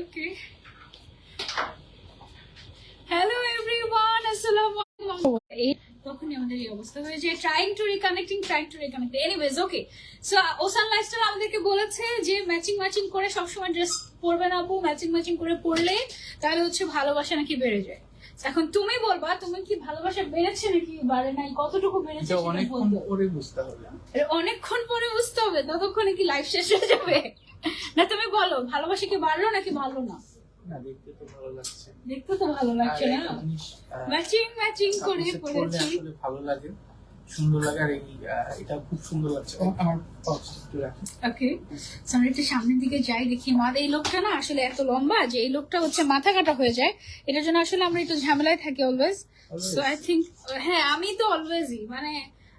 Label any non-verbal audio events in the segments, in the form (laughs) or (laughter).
Okay hello everyone আসসালামু আলাইকুম তখনই আমাদের এই অবস্থা হয়ে যায় trying to reconnecting trying to reconnect anyways okay so ocean lifestyle আমাদেরকে বলেছে যে ম্যাচিং ম্যাচিং করে সবসময় ড্রেস পরবে না আপু। ম্যাচিং ম্যাচিং করে পরলে তাহলে হচ্ছে ভালোবাসা নাকি বেড়ে যায়। এখন তুমি বলবা তুমি কি ভালোবাসা বেড়েছে নাকি বাড়ে নাই? কতটুকু বেড়েছে অনেকক্ষণ পরে বুঝতে হবে। অনেকক্ষণ পরে বুঝতে হবে। ততক্ষণে কি লাইফ শেষ হয়ে যাবে? না তুমি বলো ভালোবাসা কি বাড়লো নাকি বাড়লো না? দেখতে তো ভালো লাগছে। দেখতে তো ভালো লাগছে না? ম্যাচিং ম্যাচিং করে পড়েছি ভালো লাগে সুন্দর লাগে আর এটা খুব সুন্দর লাগছে। আমার box একটু রাখি। ওকে একটু সামনের দিকে যাই দেখি মা এই লোকটা না আসলে এত লম্বা যে এই লোকটা হচ্ছে মাথা কাটা হয়ে যায়। এটার জন্য আসলে আমরা একটু ঝামেলায় থাকি অলওয়েজ সো আই থিঙ্ক হ্যাঁ আমি তো অলওয়েজই মানে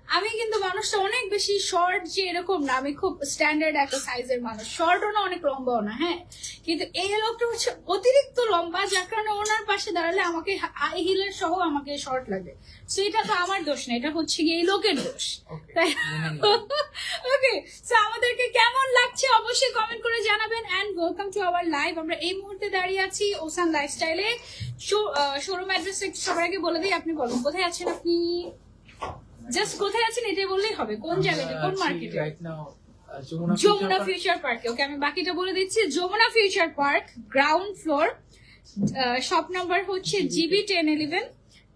আমি কিন্তু মানুষটা অনেক বেশি শর্ট যে এরকম না আমি খুব স্ট্যান্ডার্ড একটা সাইজের মানুষ। শর্টও না অনেক লম্বাও না হ্যাঁ? কিন্তু এই লোকটা হচ্ছে অতিরিক্ত লম্বা যার কারণে ওনার পাশে দাঁড়ালে আমাকে হাই হিলের সহ আমাকে শর্ট লাগে সো এটা তো আমার দোষ না এটা হচ্ছে এই লোকের দোষ। তাই ওকে সো (laughs) আমাদেরকে কেমন লাগছে অবশ্যই কমেন্ট করে জানাবেন and welcome to our live আমরা এই মুহূর্তে দাঁড়িয়ে আছি ওসান লাইফস্টাইলে শোরুম অ্যাড্রেস সবার আগে বলে দিই আপনি বলুন কোথায় আছেন আপনি? জাস্ট কোথায় আছেন এটা বললেই হবে। কোন জায়গাতে কোন মার্কেটে যমুনা। ফিউচার পার্কে ওকে আমি বাকিটা বলে দিচ্ছি। Jamuna future park ground floor shop number হচ্ছে জিবি টেন ইলেভেন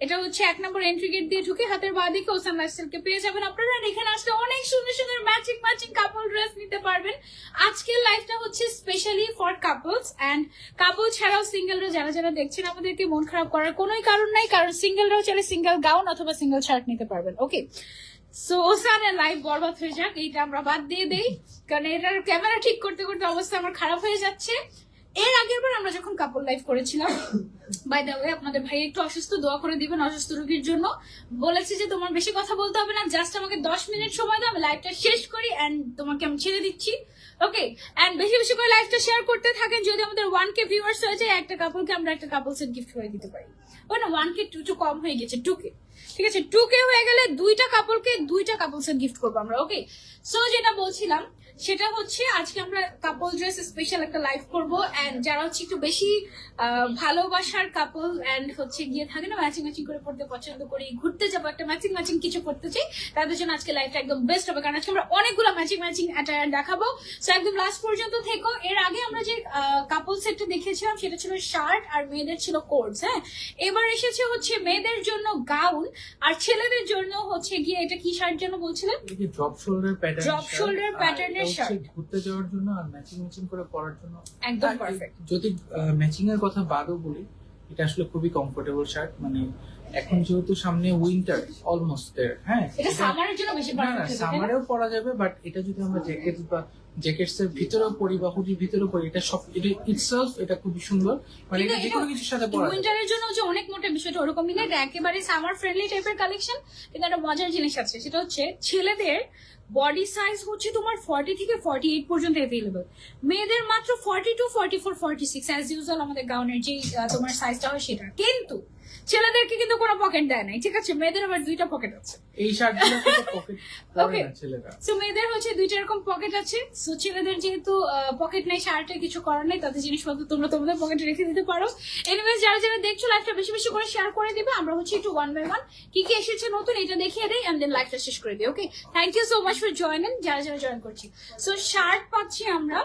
এটা হচ্ছে এক নম্বর এন্ট্রি গেট দিয়ে ঢুকে হাতের বাঁ দিকে ওসান লাইফস্টাইলকে পেয়ে যাবেন আপনারা। এখানে আসলে অনেক সুন্দর সুন্দর ম্যাচিং ম্যাচিং কাপল ড্রেস নিতে পারবেন। আজকের লাইফটা হচ্ছে specially for couples and couple ছাড়াও সিঙ্গেলরা যারা যারা দেখছেন আমাদেরকে মন খারাপ করার কোনোই কারণ নাই, কারণ সিঙ্গেলরাও চাইলে সিঙ্গেল গাউন অথবা সিঙ্গেল শার্ট নিতে পারবেন। ওকে সো ওসানের লাইফ বরবাদ হয়ে যাক, এইটা আমরা বাদ দিয়ে দেই। কারণ এটার ক্যামেরা ঠিক করতে করতে অবস্থা আমার খারাপ হয়ে যাচ্ছে। এর আগের বার আমরা যখন কাপল লাইভ করেছিলাম বাই দ্য ওয়ে আপনাদের ভাই একটু অসুস্থ, দোয়া করে দিবেন অসুস্থ রোগীর জন্য। বলেছে যে তোমার বেশি কথা বলতে হবে না জাস্ট আমাকে দশ মিনিট সময় দাও, আমি লাইভটা শেষ করি এন্ড তোমাকে আমি ছেড়ে দিচ্ছি। ওকে এন্ড বেশি বেশি করে লাইভটা শেয়ার করতে থাকেন, যদি আমাদের ওয়ান কে ভিউয়ার্স হয়ে যায়, একটা কাপলকে আমরা একটা কাপল সেট গিফট করে দিতে পারি। ও না ওয়ান কে টু টু কম হয়ে গেছে টু কে ঠিক আছে? টু কে হয়ে গেলে দুইটা কাপলকে দুইটা কাপল সেট গিফট করব আমরা ওকে সো যেটা বলছিলাম সেটা হচ্ছে আজকে আমরা কাপল ড্রেস স্পেশাল একটা লাইভ করব এন্ড যারা হচ্ছে একটু বেশি ভালোবাসার কাপল এন্ড হচ্ছে গিয়ে থাকে না ম্যাচিং ম্যাচিং করে পড়তে পছন্দ করি ঘুরতে যাব একটা ম্যাচিং ম্যাচিং কিছু করতে চাই তাদের জন্য আজকে লাইভটা একদম বেস্ট হবে। কারণ আজকে আমরা অনেকগুলো ম্যাচিং ম্যাচিং অ্যাটায়ার দেখাবো। সো একদম লাস্ট পর্যন্ত থেকো। এর আগে আমরা যে কাপল সেটটা দেখেছিলাম সেটা ছিল শার্ট আর মেয়েদের ছিল কোটস হ্যাঁ? এবার এসেছে হচ্ছে মেয়েদের জন্য গাউন আর ছেলেদের জন্য হচ্ছে গিয়ে এটা কি শার্ট যেন বলছিলেন? এই shoulder drop shoulder pattern Drop হচ্ছে ঘুরতে যাওয়ার জন্য আর ম্যাচিং ম্যাচিং করে পড়ার জন্য। একদম পারফেক্ট যদি ম্যাচিং এর কথা বাদও বলি এটা আসলে খুবই কমফোর্টেবল শার্ট মানে এখন যেহেতু সামনে উইন্টার অলমোস্ট হ্যাঁ? এটা সামারের জন্য বেশি পারফেক্ট সামারেও পরা যাবে বাট এটা যদি আমরা জ্যাকেট বা জ্যাকেটস এর ভিতরেও পরি বা হুডির ভিতরেও পরি এটা সব এটা ইটসেলফ এটা খুবই সুন্দর। মানে এটা যে কোনো কিছুর সাথে পরা উইন্টারের জন্য যে অনেক মোটা বিষয়টা ওরকমই না এটা একেবারে সামার ফ্রেন্ডলি টাইপের কালেকশন কিন্তু একটা মজার জিনিস আছে সেটা হচ্ছে ছেলেদের বডি সাইজ হচ্ছে তোমার ফর্টি থেকে ফর্টি এইট পর্যন্ত অ্যাভেলেবল মেয়েদের মাত্র forty two forty four forty six as usual আমাদের গাউনের যে তোমার সাইজটা হয় সেটা। কিন্তু ছেলেদেরকে কিন্তু কোনো পকেট দেয় নাই ঠিক আছে? মেয়েদের আবার দুইটা পকেট আছে। এই শার্টগুলো (laughs) পকেট সো মেয়েদের হচ্ছে দুইটা এরকম পকেট আছে। সো ছেলেদের যেহেতু পকেট নেই শার্টে কিছু করার নেই তাদের জিনিসপত্র তোমরা তোমাদের পকেটে রেখে দিতে পারো। এনিওয়েজ যারা যারা দেখছ লাইফটা বেশি বেশি করে শেয়ার করে দিবে আমরা হচ্ছে একটু ওয়ান বাই ওয়ান কি কি এসেছে নতুন এটা দেখিয়ে দেই এন্ড দেন লাইফটা শেষ করে দিই okay thank you so much for joining যারা যারা জয়েন করছি। সো শার্ট পাচ্ছি আমরা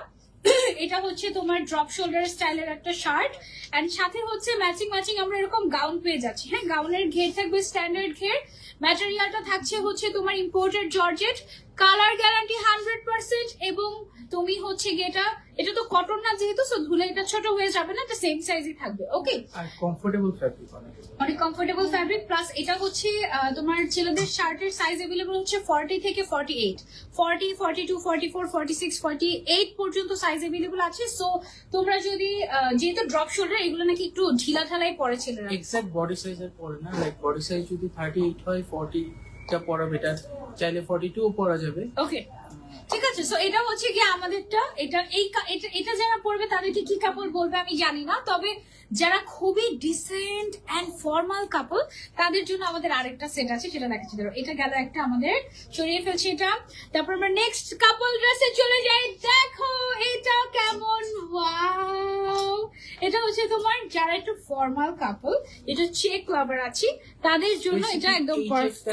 এটা হচ্ছে তোমার ড্রপ শোল্ডার স্টাইলের একটা শার্ট এন্ড সাথে হচ্ছে ম্যাচিং ম্যাচিং আমরা এরকম গাউন পেয়ে যাচ্ছি। হ্যাঁ গাউনের ঘের থাকবে স্ট্যান্ডার্ড ঘের। ম্যাটেরিয়ালটা থাকছে হচ্ছে তোমার imported georgette colour guarantee hundred percent এবং তুমি হচ্ছে গিয়ে এটা এটা তো কটন না যেহেতু সো ধুলে এটা ছোট হয়ে যাবে না এটা সেম সাইজই থাকবে ওকে আর কমফোর্টেবল ফ্যাব্রিক অনেক অনেক কমফোর্টেবল ফ্যাব্রিক প্লাস এটা হচ্ছে আহ, তোমার ছেলেদের শার্টের সাইজ अवेलेबल হচ্ছে ফর্টি থেকে forty eight forty forty two forty four forty six forty eight পর্যন্ত সাইজ अवेलेबल আছে সো তোমরা যদি আহ, যেহেতু ড্রপ শোল্ডার এগুলো নাকি একটু ঢিলা ঢালাই পরে ছেলেরা এক্সাক্ট বডি সাইজের পরে না লাইক বডি সাইজ যদি থার্টি এইট হয় ফর্টি টা পরা বেটার চাইলে ফর্টি টু পরা যাবে। ওকে ঠিক আছে সো এটা হচ্ছে কি আমাদেরটা, এটা এই এটা যারা পড়বে তাদেরকে কি কাপড় বলবে আমি জানি না, তবে যারা খুবই ডিসেন্ট এন্ড ফর্মাল কাপল তাদের জন্য আমাদের আরেকটা সেট আছে, সেটা দেখাচ্ছি। ধরো, এটা গেল একটা আমাদের সরিয়ে ফেলছি এটা। তারপর আমরা নেক্সট কাপল ড্রেসে চলে যাই, দেখো এটা কেমন ওয়াও হচ্ছে তোমার যারা একটু ফর্মাল কাপল এটা চেক লাভার আছি তাদের জন্য এটা একদম পারফেক্ট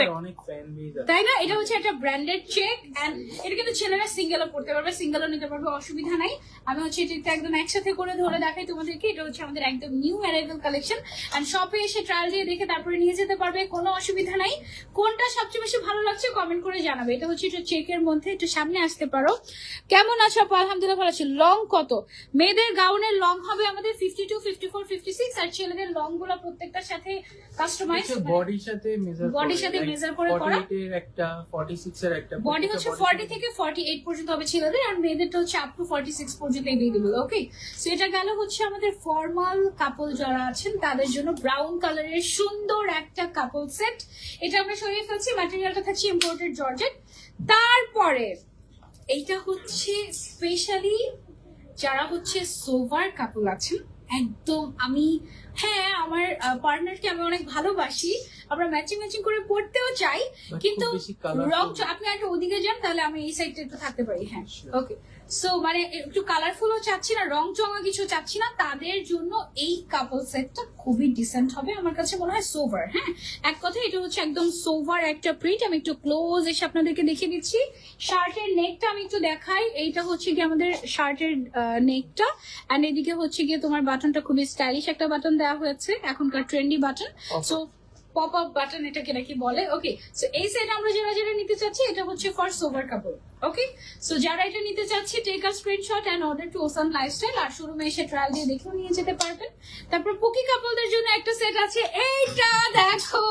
তাই না? এটা হচ্ছে একটা ব্র্যান্ডেড চেক এন্ড এটা কিন্তু ছেলেরা সিঙ্গেলও পড়তে পারবে সিঙ্গেলও নিতে পারবে অসুবিধা নাই। আমি হচ্ছে এটা একদম একসাথে করে ধরে দেখাই তোমাদেরকে এটা হচ্ছে আমাদের একদম নিউ অ্যারাইভেল কালেকশন এন্ড শপে এসে ট্রায়াল দিয়ে দেখে তারপরে নিয়ে যেতে পারবে কোনো অসুবিধা নাই। কোনটা সবচেয়ে বেশি ভালো লাগছে কমেন্ট করে জানাবে। এটা হচ্ছে এটা চেকের মধ্যে একটু সামনে আসতে পারো। কেমন আছো আলহামদুলিল্লাহ ভালো আছি। লং কত? মেয়েদের গাউনের লং হবে আমাদের fifty two fifty four fifty six আর ছেলেদের লংগুলো প্রত্যেকটার সাথে কাস্টমাইজ বডির সাথে মেজার Body সাথে measure করে করা। এর একটা 46 এর একটা বডি হচ্ছে ফর্টি থেকে ফর্টি এইট পর্যন্ত হবে ছেলেদের আর মেয়েদেরটা হচ্ছে আপ টু ফর্টি সিক্স পর্যন্ত এভেলেবল ওকে সো এটা গেল হচ্ছে আমাদের ফর্মাল কাপল যারা আছেন তাদের জন্য ব্রাউন কালারের সুন্দর একটা কাপল সেট এটা আমরা সরিয়ে ফেলছি ম্যাটেরিয়ালটা থাকছে ইম্পোর্টেড জর্জেট তারপরে এইটা হচ্ছে স্পেশালি যারা হচ্ছে সোভার কাপল আছেন একদম আমি হ্যাঁ আমার পার্টনারকে আমি অনেক ভালোবাসি। আমরা ম্যাচিং ম্যাচিং করে পড়তেও চাই কিন্তু রং আপনি একটু ওদিকে যান তাহলে আমি এই সাইডটা একটু থাকতে পারি হ্যাঁ ওকে সো মানে একটু কালারফুলও চাচ্ছি না রং চঙা কিছু চাচ্ছি না তাদের জন্য এই কাপল সেটটা খুবই ডিসেন্ট হবে আমার কাছে মনে হয় সোভার হ্যাঁ। এক কথা এটা হচ্ছে একদম সোভার একটা প্রিন্ট আমি একটু ক্লোজ এসে আপনাদেরকে দেখিয়ে দিচ্ছি। শার্টের নেকটা আমি একটু দেখাই এইটা হচ্ছে কি আমাদের শার্টের নেকটা অ্যান্ড এদিকে হচ্ছে গিয়ে তোমার বাটনটা খুবই স্টাইলিশ একটা বাটন দেওয়া হয়েছে এখনকার trendy button so pop up button এটাকে নাকি বলে? ওকে সো এই সেট আমরা যারা যারা নিতে চাচ্ছি, এটা হচ্ছে ফর সোভার কাপড় ওকে সো যারা এটা নিতে চাচ্ছি take a screenshot and order to ocean lifestyle আর শোরুমে এসে ট্রায়াল দিয়ে দেখেও নিয়ে যেতে পারবেন। তারপর পুকি কাপলদের জন্য একটা সেট আছে, এইটা দেখো,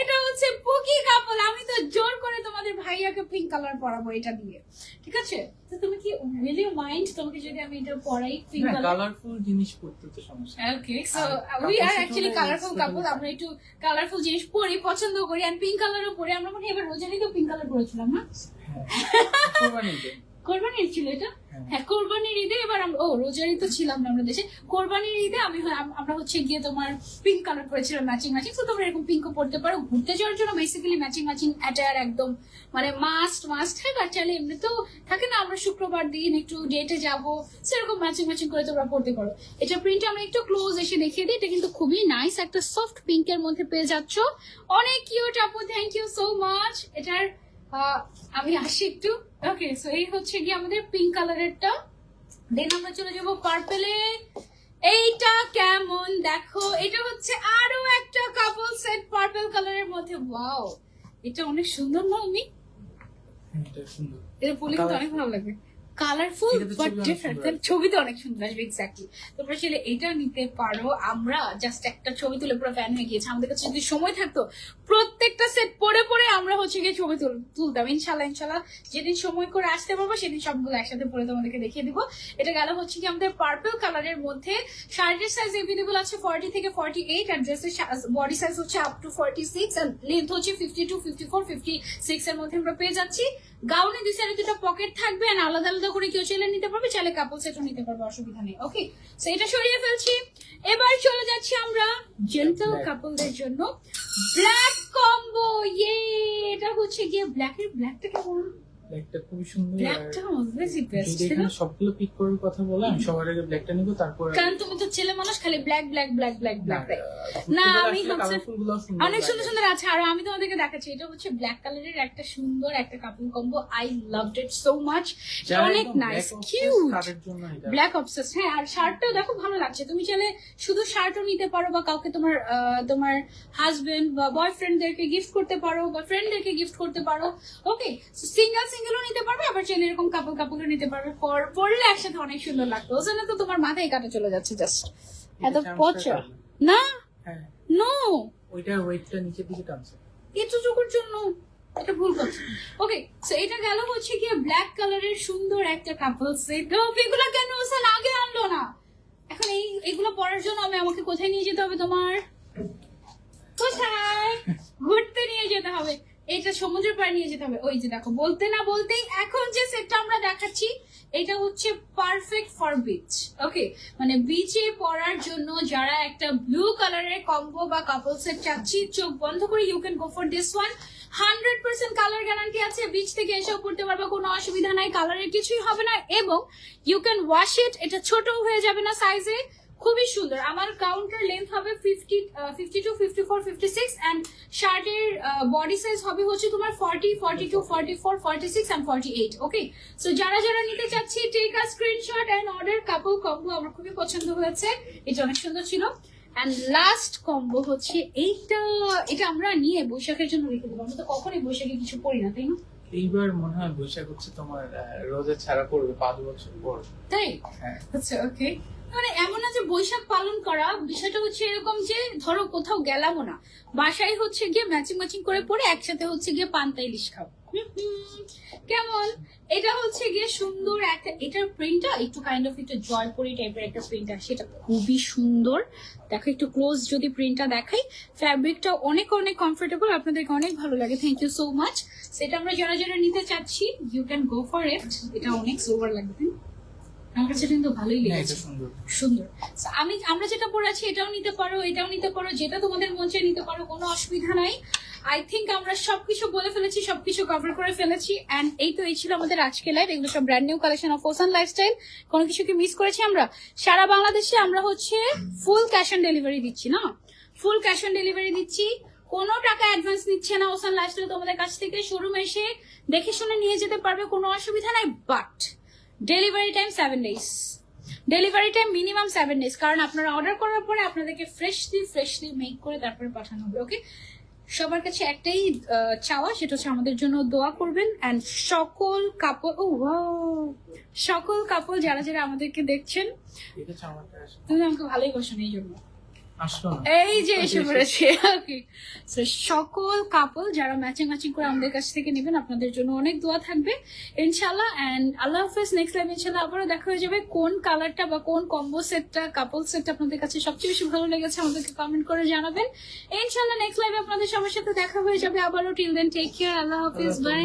এটা হচ্ছে পুকি কাপল আমি তো জোর করে তোমাদের ভাইয়াকে পিঙ্ক কালার পরাবো এটা দিয়ে। ঠিক আছে? তো তুমি কি উইল ইউ মাইন্ড তোমাকে যদি আমি এটা পরাই পিঙ্ক কালারফুল জিনিস পড়তে তো সমস্যা okay so we are actually colourful couple আমরা একটু কালারফুল জিনিস পরি পছন্দ করি এন্ড পিঙ্ক কালারও পরি। আমরা মনে হয় এবার তো পিঙ্ক কালার পরেছিলাম না? হ্যাঁ। কোরবানির ছিল এটা? হ্যাঁ। হ্যাঁ কোরবানির ঈদে এবার আমরা ও রোজারি তো ছিলাম না আমরা দেশে। কোরবানির ঈদে আমি আমরা হচ্ছে গিয়ে তোমার পিঙ্ক কালার পরেছিলাম ম্যাচিং ম্যাচিং তো তোমরা এরকম পিঙ্কও পড়তে পারো ঘুরতে যাওয়ার জন্য বেসিক্যালি ম্যাচিং ম্যাচিং অ্যাটায়ার একদম মানে মাস্ট মাস্ট হ্যাঁ বা চাইলে এমনি তো থাকে না আমরা শুক্রবার দিন একটু ডেটে যাব সেরকম ম্যাচিং ম্যাচিং করে তোমরা পড়তে পারো। এটা প্রিন্ট আমরা একটু ক্লোজ এসে দেখিয়ে দিই এটা কিন্তু খুবই নাইস একটা সফট পিঙ্কের মধ্যে পেয়ে যাচ্ছ। অনেক কিউট আপু থ্যাংক ইউ সো মাচ এটার আমি আসি একটু। ওকে সো এই হচ্ছে কি আমাদের পিঙ্ক কালারেরটা দেন আমরা চলে যাব পার্পেলে এইটা কেমন? দেখো এটা হচ্ছে আরও একটা কাপল সেট পার্পল কালারের মধ্যে। ওয়াও এটা অনেক সুন্দর না আমি হ্যাঁ, এটা সুন্দর। এটা পরলে কিন্তু অনেক ভালো লাগবে কালারফুল বাট অনেক ডিফারেন্ট সুন্দর ছবিতে অনেক সুন্দর আসবে এক্স্যাক্টলি তোমরা চাইলে এটা নিতে পারো। আমরা জাস্ট একটা ছবি তুলে পুরো ফ্যান হয়ে গিয়েছে। আমাদের কাছে যদি সময় থাকতো প্রত্যেকটা সেট পরে পরে আমরা হচ্ছে গিয়ে ছবি তুল- তুলতাম। ইনশাল্লাহ ইনশাল্লাহ যেদিন সময় করে আসতে পারব সেদিন সবগুলো একসাথে পরে তোমাদেরকে দেখিয়ে দিব। এটা গেল হচ্ছে কি আমাদের পার্পল কালারের মধ্যে। শার্টের সাইজ এভেলেবল আছে ফর্টি থেকে ফর্টি এইট আর ড্রেসের বডি সাইজ হচ্ছে আপ টু ফর্টি সিক্স আর লেন্থ হচ্ছে fifty two fifty four fifty six এর মধ্যে আমরা পেয়ে যাচ্ছি। গাউনে সাইডে দুটো পকেট থাকবে আর আলাদা আলাদা করে কেউ ছেলে নিতে পারবে চাইলে কাপল সেটও নিতে পারবে অসুবিধা নেই। ওকে সো এটা সরিয়ে ফেলছি। এবার চলে যাচ্ছি আমরা জেন্টল. কাপলদের জন্য। ব্ল্যাক কম্বো ইয়ে এটা হচ্ছে গিয়ে ব্ল্যাক ব্ল্যাকের ব্ল্যাকটা কেমন ব্ল্যাকটা খুবই সুন্দর ব্ল্যাকটা অলওয়েজই বেস্ট যদি এখানে সবগুলো পিক করার কথা বলে আমি সবার আগে ব্ল্যাকটা নিব তারপর কারণ তুমি তো ছেলে মানুষ খালি black black black black black না, আমি হচ্ছে- অনেক সুন্দর সুন্দর আছে আর আমি তোমাদেরকে দেখাচ্ছি এটা হচ্ছে ব্ল্যাক কালারের একটা সুন্দর একটা couple combo I loved it so much অনেক নাইস কিউট ব্ল্যাক অবসেস হ্যাঁ আর শার্টটাও দেখো ভালো লাগছে তুমি চাইলে শুধু শার্টও নিতে পারো বা কাউকে তোমার তোমার হাজবেন্ড বা বয়ফ্রেন্ডদেরকে গিফট করতে পারো বা ফ্রেন্ডদেরকে গিফট করতে পারো ওকে সিঙ্গেল সিঙ্গেলও নিতে পারবে আবার চাইলে এরকম কাপল কাপলও নিতে পারবে। পর- পরলে একসাথে অনেক সুন্দর লাগতো ওই জন্য তো তোমার মাথায় কাটা চলে যাচ্ছে জাস্ট এত পচা। না। হ্যাঁ। নো ওইটার ওয়েটটা নিচের দিকে টানছে। এতটুকুর জন্য? এটা ভুল করছি ওকে সো এটা গেল হচ্ছে গিয়ে ব্ল্যাক কালারের সুন্দর একটা কাপল সেট এগুলো কেন ওসান আগে আনলো না? এখন এই এগুলো পরার জন্য আমি আমাকে কোথায় নিয়ে যেতে হবে তোমার? কোথায়? ঘুরতে নিয়ে যেতে হবে। এটা সমুদ্রের পাড়ে নিয়ে যেতে হবে। ওই যে দেখো, বলতে না বলতেই এখন যে সেটটা আমরা দেখাচ্ছি, এটা হচ্ছে পারফেক্ট ফর বিচ ওকে মানে বিচে পড়ার জন্য যারা একটা ব্লু কালারের কম্বো বা কাপল সেট চাচ্ছি, চোখ বন্ধ করে you can go for this one hundred percent colour guarantee আছে বিচ থেকে এসেও পড়তে পারবে, কোনো অসুবিধা নাই কালারের কিছুই হবে না, এবং ইউ ক্যান ওয়াশ ইট এটা ছোট হয়ে যাবে না সাইজে খুবই সুন্দর। আমার কাউন্টার লেন্থ হবে fifty fifty two fifty four fifty six and শার্টের বডি সাইজ হবে হচ্ছে তোমার forty forty two forty four forty six and forty eight okay so যারা যারা নিতে চাচ্ছি take a screenshot and order couple combo আমার খুবই পছন্দ হয়েছে। এটা অনেক সুন্দর ছিল। অ্যান্ড লাস্ট কম্বো হচ্ছে এইটা এটা আমরা নিয়ে বৈশাখের জন্য রেখে দেবো। আমরা তো কখনই বৈশাখে কিছু পড়ি না তাই না? এইবার মনে হয় বৈশাখ হচ্ছে তোমার রোজা ছাড়া পড়বে পাঁচ বছর পর। তাই? হ্যাঁ। আচ্ছা ওকে মানে এমন না যে বৈশাখ পালন করা, বিষয়টা হচ্ছে এরকম যে ধরো কোথাও গেলামও না। বাসায় হচ্ছে গিয়ে ম্যাচিং ম্যাচিং করে পরে একসাথে হচ্ছে গিয়ে পান্তা ইলিশ খাও। কেমন? এটা হচ্ছে গিয়ে সুন্দর একটা, এটার প্রিন্টটা একটু কাইন্ড অফ একটু জয়পুরি টাইপের একটা প্রিন্ট আছে সেটা খুবই সুন্দর। দেখো একটু ক্লোজ যদি প্রিন্টটা দেখাই ফ্যাব্রিকটা অনেক অনেক কমফোর্টেবল আপনাদেরকে অনেক ভালো লাগে। থ্যাংক ইউ সো মাচ সেটা আমরা যারা যারা নিতে চাচ্ছি। You can go for it এটা অনেক সোবার লাগবে? আমার কাছে কিন্তু ভালোই লেগেছে। সুন্দর। সুন্দর। আমি আমরা যেটা পরে আছি এটাও নিতে পারো এটাও নিতে পারো যেটা তোমাদের মন চায় নিতে পারো কোনো অসুবিধা নাই। আই থিঙ্ক আমরা সবকিছু বলে ফেলেছি সবকিছু কভার করে ফেলেছি এন্ড এই তো এই ছিল আমাদের আজকে লাইভ এগুলো সব brand new collection of Ocean Lifestyle কোনো কিছু কি মিস করেছি আমরা? সারা বাংলাদেশে আমরা হচ্ছে ফুল ক্যাশ অন ডেলিভারি দিচ্ছি না? ফুল ক্যাশ অন ডেলিভারি দিচ্ছি। কোনো টাকা অ্যাডভান্স নিচ্ছে না ওসান লাইফস্টাইল তোমাদের কাছ থেকে। শোরুমে এসে দেখে শুনে নিয়ে যেতে পারবে কোনো অসুবিধা নাই but delivery time seven days delivery time minimum seven days কারণ আপনারা অর্ডার করার পরে আপনাদেরকে ফ্রেশলি ফ্রেশলি মেক করে তারপরে পাঠানো হবে ওকে সবার কাছে একটাই চাওয়া সেটা হচ্ছে আমাদের জন্য দোয়া করবেন। অ্যান্ড সকল কাপড় ও সকল কাপড় যারা যারা আমাদেরকে দেখছেন তুমি আমাকে ভালোই বসো এই জন্য। এই যে এসে পড়েছে সকল কাপল যারা ম্যাচিং ম্যাচিং করে আমাদের কাছ থেকে নেবেন আপনাদের জন্য অনেক দোয়া থাকবে ইনশাল্লাহ এন্ড আল্লাহ হাফেজ নেক্সট টাইম ইনশাল্লাহ আবারও দেখা হয়ে যাবে। কোন কালারটা বা কোন কম্বো সেটটা কাপল সেটটা আপনাদের কাছে সবচেয়ে বেশি ভালো লেগেছে আমাদেরকে কমেন্ট করে জানাবেন। ইনশাল্লাহ নেক্সট লাইভে আপনাদের সবার সাথে দেখা হয়ে যাবে আবারও। টিল দেন টেক কেয়ার আল্লাহ হাফিজ বাই